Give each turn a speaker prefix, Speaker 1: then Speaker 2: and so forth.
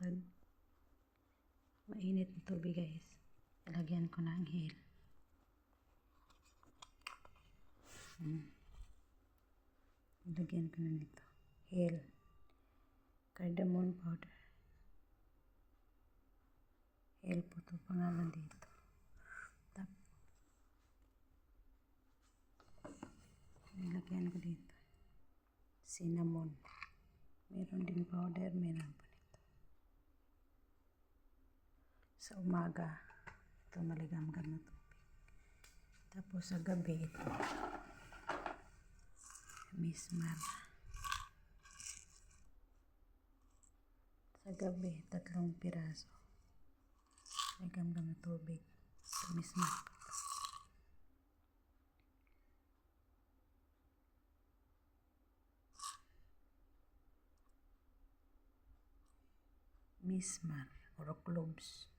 Speaker 1: tag mainit na tubig guys. Ilagyan ko ng hil. Hmm. Ilagyan ko na nito. Hil. Cardamom powder. Hil po to pangalan dito. Tap. Ilagyan ko dito. Cinnamon. Meron din powder, meron po Sa umaga, ito maligamgam na tubig. Tapos sa gabi ito. Mismar. Sa gabi, tatlong piraso. Maligamgam na tubig. Ito mismar. Mismar or cloves.